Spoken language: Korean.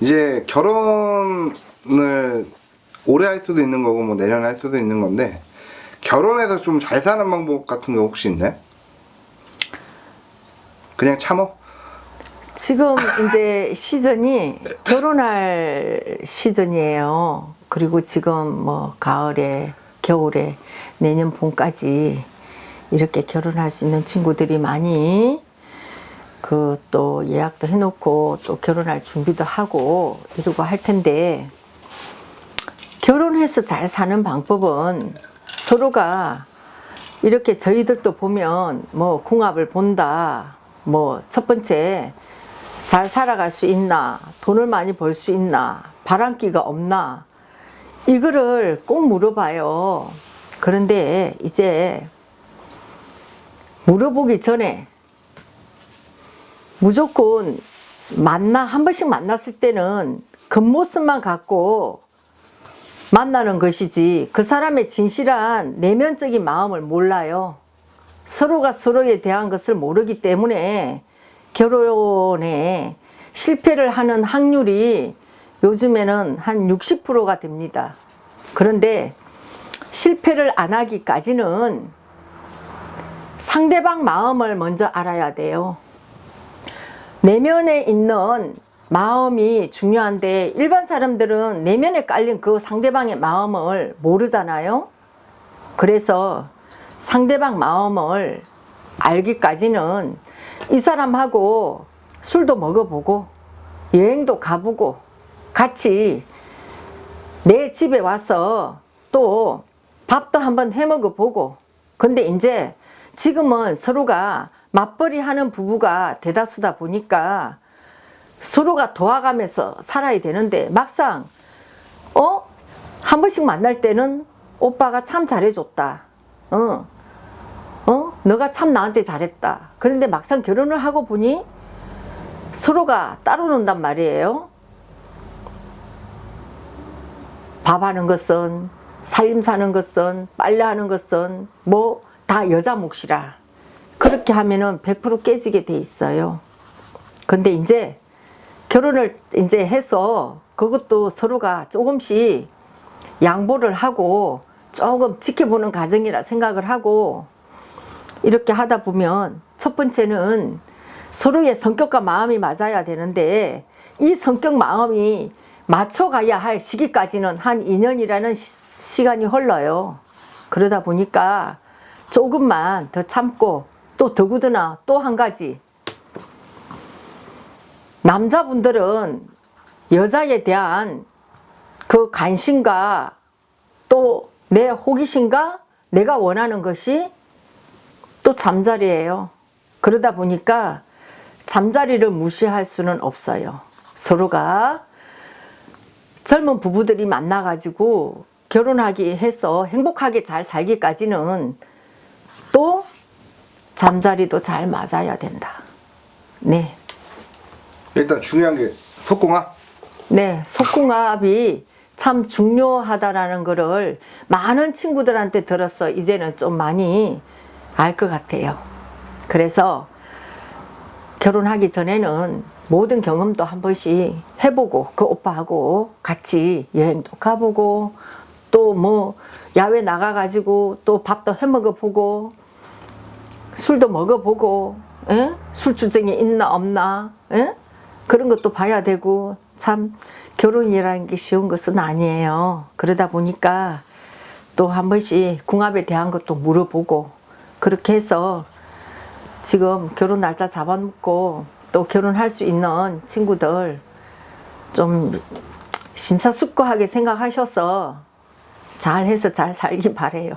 이제 결혼을 올해 할 수도 있는 거고 뭐 내년에 할 수도 있는 건데 결혼해서 좀 잘 사는 방법 같은 거 혹시 있나요? 그냥 참어? 지금 이제 시즌이 결혼할 시즌이에요. 그리고 지금 뭐 가을에, 겨울에, 내년 봄까지 이렇게 결혼할 수 있는 친구들이 많이 그 또 예약도 해놓고 또 결혼할 준비도 하고 이러고 할 텐데 결혼해서 잘 사는 방법은 서로가 이렇게 저희들도 보면 뭐 궁합을 본다. 뭐 첫 번째 잘 살아갈 수 있나? 돈을 많이 벌 수 있나? 바람기가 없나? 이거를 꼭 물어봐요. 그런데 이제 물어보기 전에 무조건 만나 한 번씩 만났을 때는 겉모습만 갖고 만나는 것이지 그 사람의 진실한 내면적인 마음을 몰라요. 서로가 서로에 대한 것을 모르기 때문에 결혼에 실패를 하는 확률이 요즘에는 한 60%가 됩니다. 그런데 실패를 안 하기까지는 상대방 마음을 먼저 알아야 돼요. 내면에 있는 마음이 중요한데 일반 사람들은 내면에 깔린 그 상대방의 마음을 모르잖아요. 그래서 상대방 마음을 알기까지는 이 사람하고 술도 먹어보고 여행도 가보고 같이 내 집에 와서 또 밥도 한번 해 먹어보고 근데 이제 지금은 서로가 맞벌이 하는 부부가 대다수다 보니까 서로가 도와가면서 살아야 되는데 막상 어? 한 번씩 만날 때는 오빠가 참 잘해줬다. 어. 어? 너가 참 나한테 잘했다. 그런데 막상 결혼을 하고 보니 서로가 따로 논단 말이에요. 밥 하는 것은, 살림 사는 것은, 빨래 하는 것은, 뭐, 다 여자 몫이라. 그렇게 하면은 100% 깨지게 돼 있어요. 근데 이제 결혼을 이제 해서 그것도 서로가 조금씩 양보를 하고 조금 지켜보는 과정이라 생각을 하고 이렇게 하다 보면 첫 번째는 서로의 성격과 마음이 맞아야 되는데 이 성격 마음이 맞춰가야 할 시기까지는 한 2년이라는 시, 간이 흘러요. 그러다 보니까 조금만 더 참고 또 더구나 또 한 가지 남자분들은 여자에 대한 그 관심과 또 내 호기심과 내가 원하는 것이 또 잠자리예요. 그러다 보니까 잠자리를 무시할 수는 없어요. 서로가 젊은 부부들이 만나가지고 결혼하기 해서 행복하게 잘 살기까지는 또 잠자리도 잘 맞아야 된다. 네. 일단 중요한 게 속궁합. 네, 속궁합이 참 중요하다라는 거를 많은 친구들한테 들었어. 이제는 좀 많이 알 것 같아요. 그래서 결혼하기 전에는 모든 경험도 한 번씩 해보고 그 오빠하고 같이 여행도 가보고 또 뭐 야외 나가가지고 또 밥도 해 먹어보고 술도 먹어보고 에? 술주정이 있나 없나 에? 그런 것도 봐야 되고 참 결혼이라는 게 쉬운 것은 아니에요. 그러다 보니까 또 한 번씩 궁합에 대한 것도 물어보고 그렇게 해서 지금 결혼 날짜 잡아놓고 또 결혼할 수 있는 친구들 좀 심사숙고하게 생각하셔서 잘 해서 잘 살기 바래요.